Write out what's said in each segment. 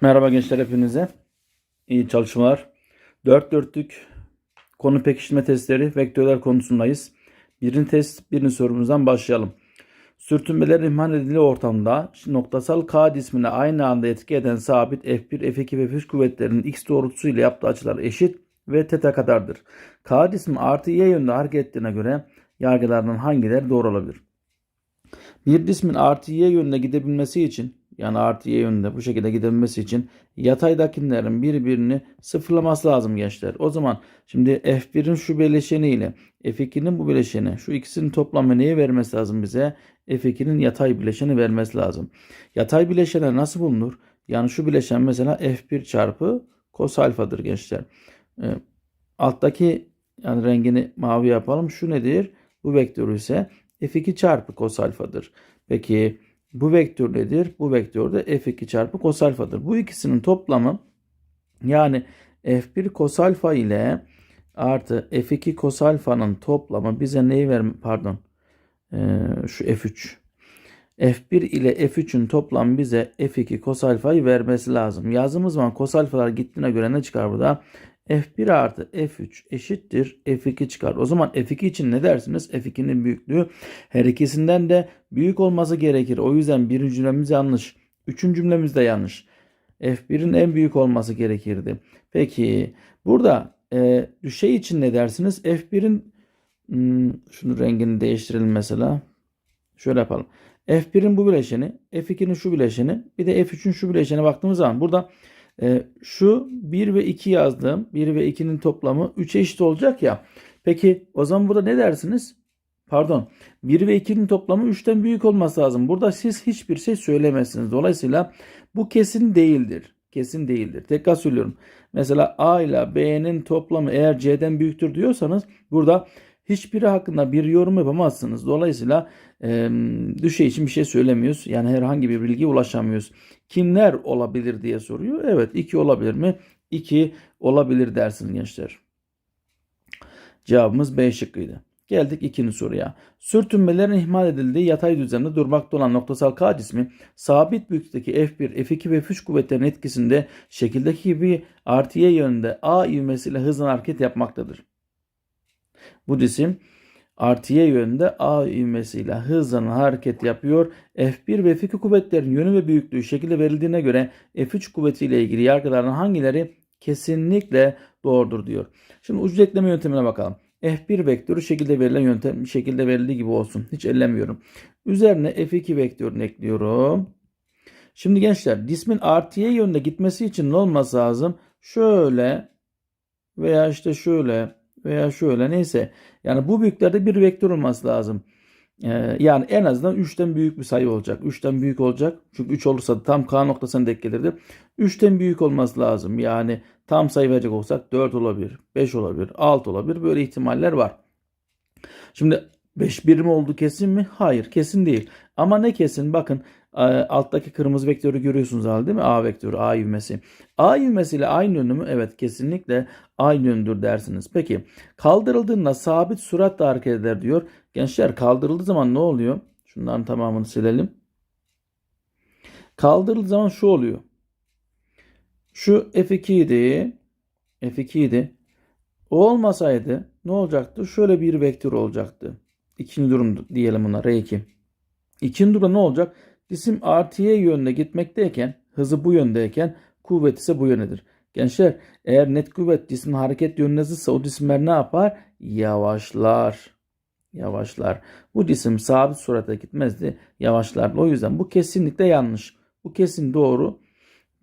Merhaba gençler hepinize. İyi çalışmalar. Dört dörtlük konu pekiştirme testleri vektörler konusundayız. Birinci test, birinci sorumuzdan başlayalım. Sürtünmeler ihmal edildiği ortamda noktasal K cismine aynı anda etki eden sabit F1, F2 ve F3 kuvvetlerinin x doğrultusu ile yaptığı açılar eşit ve teta kadardır. K cismi artı y yönünde hareket ettiğine göre yargılardan hangileri doğru olabilir? Bir cismin artı y yönüne gidebilmesi için yani artı y yönünde bu şekilde gidebilmesi için yataydakilerin birbirini sıfırlaması lazım gençler. O zaman şimdi F1'in şu bileşeni ile F2'nin bu bileşeni şu ikisinin toplamı neyi vermesi lazım bize? F2'nin yatay bileşeni vermesi lazım. Yatay bileşenler nasıl bulunur? Yani şu bileşen mesela F1 çarpı kos alfadır gençler. E, alttaki yani rengini mavi yapalım. Şu nedir? Bu vektör ise F2 çarpı kos alfadır. Peki bu vektör nedir? Bu vektör de f2 çarpı kos alfadır. Bu ikisinin toplamı yani f1 kos alfa ile artı f2 kos alfanın toplamı bize neyi ver pardon ee, şu f3 f1 ile f3'ün toplamı bize f2 kos alfayı vermesi lazım. Yazdığımız zaman kos alfalar gittiğine göre ne çıkar burada? F1 artı F3 eşittir F2 çıkar. O zaman F2 için ne dersiniz? F2'nin büyüklüğü her ikisinden de büyük olması gerekir. O yüzden birinci cümlemiz yanlış. Üçüncü cümlemiz de yanlış. F1'in en büyük olması gerekirdi. Peki burada e, şey için ne dersiniz? F1'in hmm, şunu rengini değiştirelim mesela. Şöyle yapalım. F1'in bu bileşeni, F2'nin şu bileşeni, bir de F3'ün şu bileşene baktığımız zaman burada şu 1 ve 2 yazdım. 1 ve 2'nin toplamı 3 eşit olacak ya. Peki o zaman burada ne dersiniz? Pardon. 1 ve 2'nin toplamı 3'ten büyük olması lazım. Burada siz hiçbir şey söylemezsiniz. Dolayısıyla bu kesin değildir. Kesin değildir. Tekrar söylüyorum. Mesela A ile B'nin toplamı eğer C'den büyüktür diyorsanız burada hiçbiri hakkında bir yorum yapamazsınız. Dolayısıyla e, düşey için bir şey söylemiyoruz. Yani herhangi bir bilgiye ulaşamıyoruz. Kimler olabilir diye soruyor. Evet 2 olabilir mi? 2 olabilir dersiniz gençler. Cevabımız B şıkkıydı. Geldik ikinci soruya. Sürtünmelerin ihmal edildiği yatay düzlemde durmakta olan noktasal K cismi sabit büyüklükteki F1, F2 ve F3 kuvvetlerin etkisinde şekildeki gibi artı y yönünde A ivmesiyle hızla hareket yapmaktadır. Bu cisim artı y yönünde A ivmesiyle hızla hareket yapıyor. F1 ve F2 kuvvetlerin yönü ve büyüklüğü şekilde verildiğine göre F3 kuvvetiyle ilgili yargıların hangileri kesinlikle doğrudur diyor. Şimdi ucu ekleme yöntemine bakalım. F1 vektörü şekilde verilen yöntem şekilde verildiği gibi olsun. Hiç ellemiyorum. Üzerine F2 vektörünü ekliyorum. Şimdi gençler cismin artı y yönünde gitmesi için ne olması lazım? Şöyle veya işte şöyle veya şöyle neyse. Yani bu büyüklerde bir vektör olması lazım. Ee, yani en azından 3'ten büyük bir sayı olacak. 3'ten büyük olacak. Çünkü 3 olursa tam K noktasına denk gelirdi. 3'ten büyük olması lazım. Yani tam sayı verecek olsak 4 olabilir, 5 olabilir, 6 olabilir. Böyle ihtimaller var. Şimdi 5 birim oldu kesin mi? Hayır kesin değil. Ama ne kesin? Bakın e, alttaki kırmızı vektörü görüyorsunuz herhalde değil mi? A vektörü, A ivmesi. A ivmesiyle aynı yönü mü? Evet kesinlikle aynı yöndür dersiniz. Peki kaldırıldığında sabit süratle hareket eder diyor. Gençler kaldırıldığı zaman ne oluyor? Şunların tamamını silelim. Kaldırıldığı zaman şu oluyor. Şu F2 idi. F2 idi. O olmasaydı ne olacaktı? Şöyle bir vektör olacaktı. İkinci durum diyelim buna R2. İkinci ne olacak? Cisim artı y yönüne gitmekteyken, hızı bu yöndeyken kuvvet ise bu yönedir. Gençler eğer net kuvvet cismin hareket yönüne zıtsa o cisimler ne yapar? Yavaşlar. Yavaşlar. Bu cisim sabit surata gitmezdi. Yavaşlar. O yüzden bu kesinlikle yanlış. Bu kesin doğru.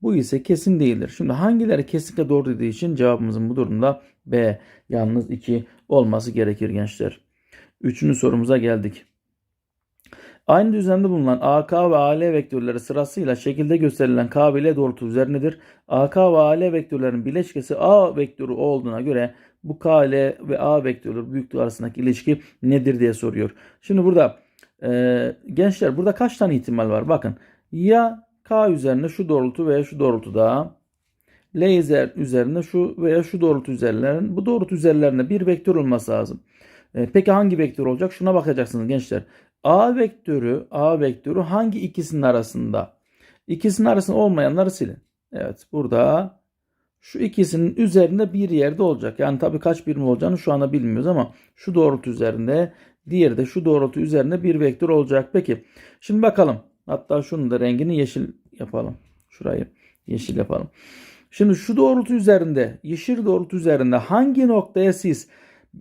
Bu ise kesin değildir. Şimdi hangileri kesinlikle doğru dediği için cevabımızın bu durumda B. Yalnız 2 olması gerekir gençler. Üçüncü sorumuza geldik. Aynı düzlemde bulunan AK ve AL vektörleri sırasıyla şekilde gösterilen K L doğrultu üzerindedir. AK ve AL vektörlerin bileşkesi A vektörü olduğuna göre bu K, L ve A vektörü büyüklüğü arasındaki ilişki nedir diye soruyor. Şimdi burada e, gençler burada kaç tane ihtimal var? Bakın ya K üzerine şu doğrultu veya şu doğrultuda L üzerine şu veya şu doğrultu üzerlerine bu doğrultu üzerlerine bir vektör olması lazım. E, peki hangi vektör olacak? Şuna bakacaksınız gençler. A vektörü, A vektörü hangi ikisinin arasında? İkisinin arasında olmayanları silin. Evet burada şu ikisinin üzerinde bir yerde olacak. Yani tabii kaç birim olacağını şu anda bilmiyoruz ama şu doğrultu üzerinde diğeri de şu doğrultu üzerinde bir vektör olacak. Peki şimdi bakalım. Hatta şunun da rengini yeşil yapalım. Şurayı yeşil yapalım. Şimdi şu doğrultu üzerinde, yeşil doğrultu üzerinde hangi noktaya siz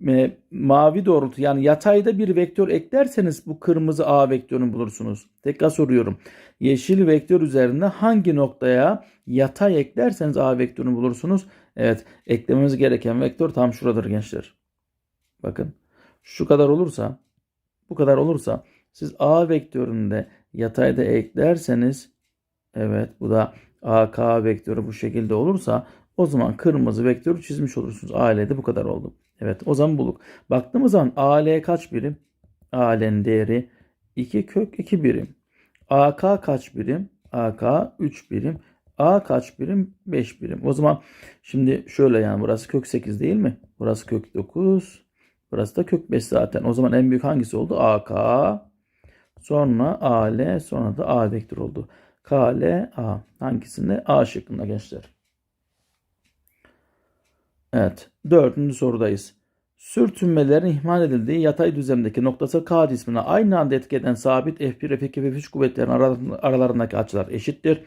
e, mavi doğrultu yani yatayda bir vektör eklerseniz bu kırmızı A vektörünü bulursunuz. Tekrar soruyorum. Yeşil vektör üzerinde hangi noktaya yatay eklerseniz A vektörünü bulursunuz. Evet eklememiz gereken vektör tam şuradır gençler. Bakın şu kadar olursa bu kadar olursa siz A vektöründe yatayda eklerseniz evet bu da AK vektörü bu şekilde olursa o zaman kırmızı vektörü çizmiş olursunuz. AL'de bu kadar oldu. Evet o zaman bulduk. Baktığımız zaman AL kaç birim? AL'nin değeri 2 kök 2 birim. AK kaç birim? AK 3 birim. A kaç birim? 5 birim. O zaman şimdi şöyle yani burası kök 8 değil mi? Burası kök 9. Burası da kök 5 zaten. O zaman en büyük hangisi oldu? AK. Sonra AL sonra da A vektör oldu. KL A. Hangisinde? A şıkkında gençler. Evet. Dördüncü sorudayız. Sürtünmelerin ihmal edildiği yatay düzlemdeki noktası K cismine aynı anda etki eden sabit F1, F2, F3 kuvvetlerin aralarındaki açılar eşittir.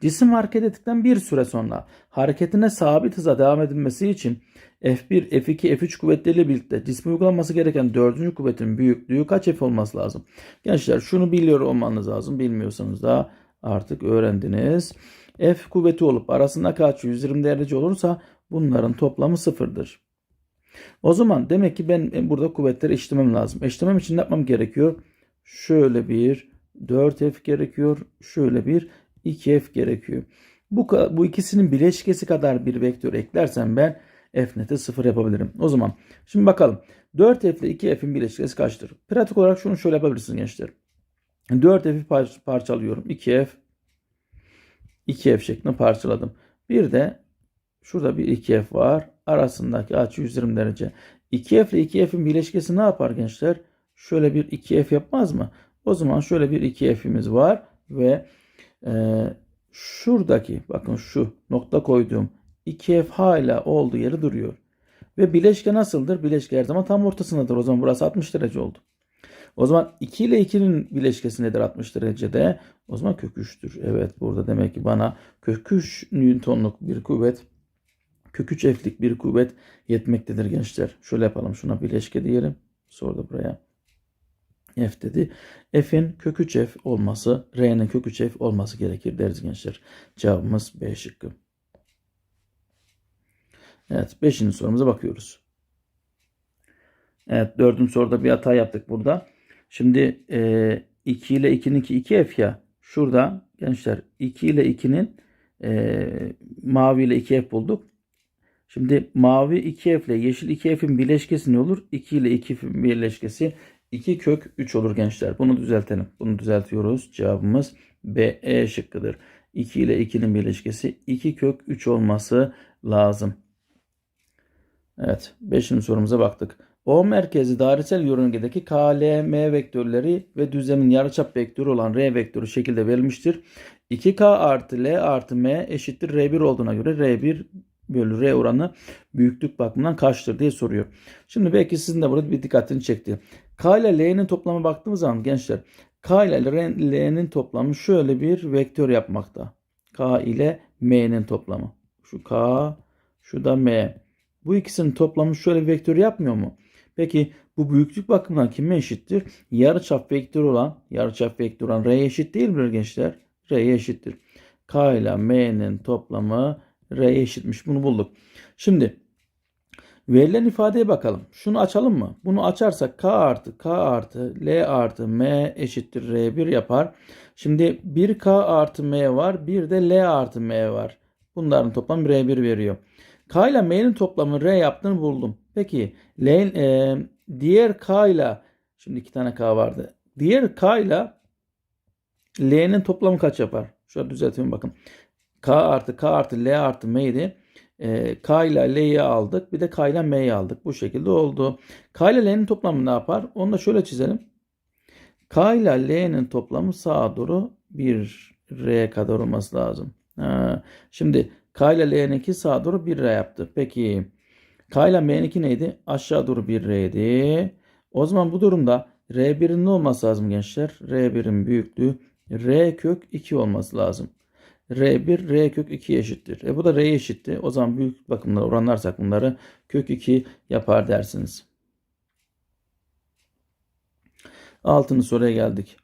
Cisim hareket ettikten bir süre sonra hareketine sabit hıza devam edilmesi için F1, F2, F3 kuvvetleriyle birlikte cisme uygulanması gereken dördüncü kuvvetin büyüklüğü kaç F olması lazım? Gençler şunu biliyor olmanız lazım. Bilmiyorsanız da artık öğrendiniz. F kuvveti olup arasında kaç 120 derece olursa bunların toplamı sıfırdır. O zaman demek ki ben burada kuvvetleri eşitlemem lazım. Eşitlemem için ne yapmam gerekiyor? Şöyle bir 4F gerekiyor. Şöyle bir 2F gerekiyor. Bu, bu ikisinin bileşkesi kadar bir vektör eklersem ben F neti 0 yapabilirim. O zaman şimdi bakalım. 4F ile 2F'in bileşkesi kaçtır? Pratik olarak şunu şöyle yapabilirsiniz gençler. 4F'i par parçalıyorum. 2F 2F şeklinde parçaladım. Bir de şurada bir 2F var. Arasındaki açı 120 derece. 2F ile 2F'in bileşkesi ne yapar gençler? Şöyle bir 2F yapmaz mı? O zaman şöyle bir 2F'imiz var ve e, şuradaki bakın şu nokta koyduğum 2F hala olduğu yeri duruyor. Ve bileşke nasıldır? Bileşke her zaman tam ortasındadır. O zaman burası 60 derece oldu. O zaman 2 ile 2'nin bileşkesi nedir 60 derecede? O zaman kök 3'tür. Evet burada demek ki bana kök 3 Newton'luk bir kuvvet kök 3 F'lik bir kuvvet yetmektedir gençler. Şöyle yapalım şuna bileşke diyelim. Sonra da buraya F dedi. F'in kök 3 F olması, R'nin kök 3 F olması gerekir deriz gençler. Cevabımız B şıkkı. Evet 5. sorumuza bakıyoruz. Evet 4. soruda bir hata yaptık burada. Şimdi e, 2 ile 2'nin 2 2F ya. Şurada gençler 2 ile 2'nin e, mavi ile 2F bulduk. Şimdi mavi 2F ile yeşil 2F'in bileşkesi ne olur? 2 ile 2F'in birleşkesi 2 kök 3 olur gençler. Bunu düzeltelim. Bunu düzeltiyoruz. Cevabımız B, E şıkkıdır. 2 ile 2'nin birleşkesi 2 kök 3 olması lazım. Evet. 5. sorumuza baktık. O merkezi dairesel yörüngedeki KLM vektörleri ve düzlemin yarıçap vektörü olan R vektörü şekilde verilmiştir. 2K artı L artı M eşittir R1 olduğuna göre R1 bölü R oranı büyüklük bakımından kaçtır diye soruyor. Şimdi belki sizin de burada bir dikkatini çekti. K ile L'nin toplamı baktığımız zaman gençler K ile L'nin toplamı şöyle bir vektör yapmakta. K ile M'nin toplamı. Şu K, şu da M. Bu ikisinin toplamı şöyle bir vektör yapmıyor mu? Peki bu büyüklük bakımından kime eşittir? Yarıçap vektörü olan, yarıçap vektörü olan R'ye eşit değil mi gençler? R'ye eşittir. K ile M'nin toplamı R'ye eşitmiş. Bunu bulduk. Şimdi verilen ifadeye bakalım. Şunu açalım mı? Bunu açarsak K artı K artı L artı M eşittir R1 yapar. Şimdi 1K artı M var. Bir de L artı M var. Bunların toplamı R1 veriyor. K ile M'nin toplamı R yaptığını buldum. Peki L, e, diğer K ile şimdi iki tane K vardı. Diğer K ile L'nin toplamı kaç yapar? Şöyle düzelteyim bakın. K artı K artı L artı M'ydi. E, K ile L'yi aldık. Bir de K ile M'yi aldık. Bu şekilde oldu. K ile L'nin toplamı ne yapar? Onu da şöyle çizelim. K ile L'nin toplamı sağa doğru bir R kadar olması lazım. Ha, şimdi K ile L'ninki sağa doğru 1 R yaptı. Peki K ile M'ninki neydi? Aşağı doğru 1 R'ydi. O zaman bu durumda R1'in ne olması lazım gençler? R1'in büyüklüğü R kök 2 olması lazım. R1 R kök 2 eşittir. E bu da R eşitti. O zaman büyük bakımdan oranlarsak bunları kök 2 yapar dersiniz. Altıncı soruya geldik.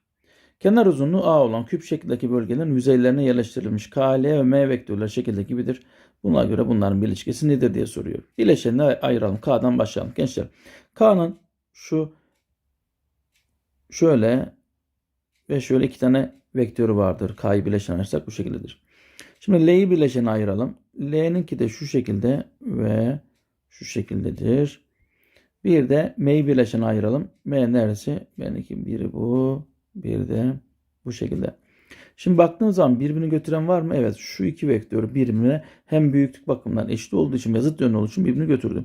Kenar uzunluğu A olan küp şekildeki bölgelerin yüzeylerine yerleştirilmiş K, L ve M vektörler şekilde gibidir. Buna göre bunların bileşkesi nedir diye soruyor. Bileşenini ayıralım. K'dan başlayalım. Gençler K'nın şu şöyle ve şöyle iki tane vektörü vardır. K'yı bileşen ayırsak bu şekildedir. Şimdi L'yi bileşene ayıralım. L'ninki de şu şekilde ve şu şekildedir. Bir de M'yi bileşene ayıralım. M neresi? Benimki biri bu. Bir de bu şekilde. Şimdi baktığımız zaman birbirini götüren var mı? Evet şu iki vektör birbirine hem büyüklük bakımından eşit olduğu için ve zıt yönlü olduğu için birbirini götürdü.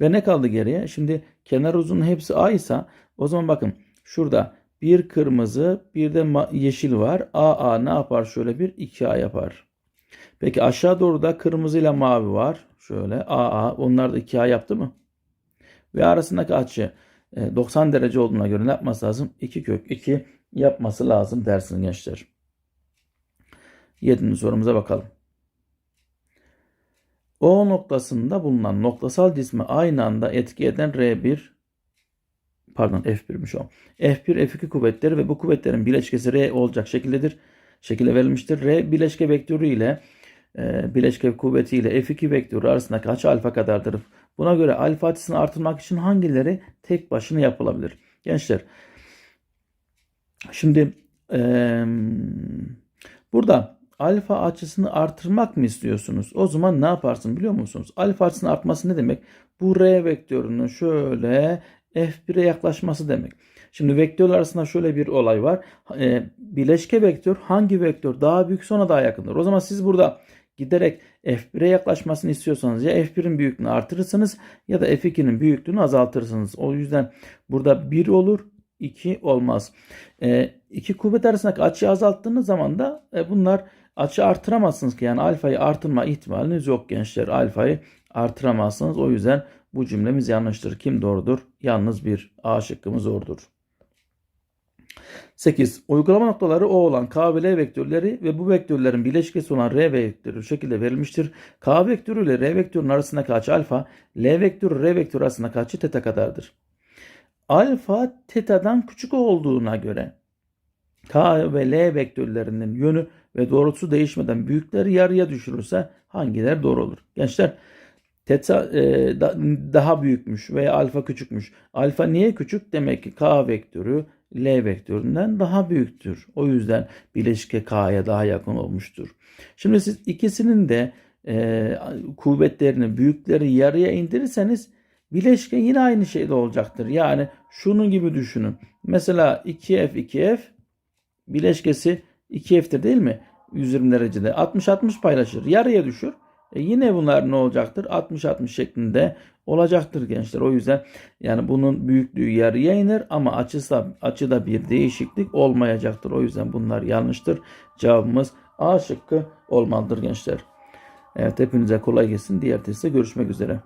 Ve ne kaldı geriye? Şimdi kenar uzunluğu hepsi A ise o zaman bakın şurada bir kırmızı bir de yeşil var. AA ne yapar? Şöyle bir 2A yapar. Peki aşağı doğru da kırmızı ile mavi var. Şöyle AA onlar da 2A yaptı mı? Ve arasındaki açı 90 derece olduğuna göre ne yapması lazım? 2 kök 2 yapması lazım dersiniz gençler. Yedinci sorumuza bakalım. O noktasında bulunan noktasal cisme aynı anda etki eden R1 pardon F1'miş o. F1 F2 kuvvetleri ve bu kuvvetlerin bileşkesi R olacak şekildedir. Şekilde verilmiştir. R bileşke vektörü ile e, bileşke kuvveti ile F2 vektörü arasındaki açı alfa kadardır. Buna göre alfa açısını artırmak için hangileri tek başına yapılabilir? Gençler şimdi e, burada alfa açısını artırmak mı istiyorsunuz? O zaman ne yaparsın biliyor musunuz? Alfa açısının artması ne demek? Bu R vektörünün şöyle F1'e yaklaşması demek. Şimdi vektörler arasında şöyle bir olay var. E, bileşke vektör hangi vektör daha büyük ona daha yakındır. O zaman siz burada giderek F1'e yaklaşmasını istiyorsanız ya F1'in büyüklüğünü artırırsınız ya da F2'nin büyüklüğünü azaltırsınız. O yüzden burada 1 olur 2 olmaz. E, iki kuvvet arasındaki açıyı azalttığınız zaman da e, bunlar açı artıramazsınız ki yani alfayı artırma ihtimaliniz yok gençler. Alfayı artıramazsınız. O yüzden bu cümlemiz yanlıştır. Kim doğrudur? Yalnız bir A şıkkımız doğrudur. 8. Uygulama noktaları O olan K ve L vektörleri ve bu vektörlerin bileşkesi olan R vektörü şekilde verilmiştir. K vektörü ile R vektörünün arasındaki açı alfa, L vektörü R vektörü arasındaki açı teta kadardır. Alfa tetadan küçük olduğuna göre K ve L vektörlerinin yönü ve doğrultusu değişmeden büyükleri yarıya düşürürse hangileri doğru olur? Gençler Teta e, da, daha büyükmüş veya alfa küçükmüş. Alfa niye küçük? Demek ki K vektörü L vektöründen daha büyüktür. O yüzden bileşke K'ya daha yakın olmuştur. Şimdi siz ikisinin de e, kuvvetlerini, büyükleri yarıya indirirseniz bileşke yine aynı şeyde olacaktır. Yani şunun gibi düşünün. Mesela 2F 2F bileşkesi 2F'tir değil mi? 120 derecede. 60-60 paylaşır. Yarıya düşür. E yine bunlar ne olacaktır? 60-60 şeklinde olacaktır gençler. O yüzden yani bunun büyüklüğü yarıya iner ama açısı, açıda bir değişiklik olmayacaktır. O yüzden bunlar yanlıştır. Cevabımız A şıkkı olmalıdır gençler. Evet hepinize kolay gelsin. Diğer testte görüşmek üzere.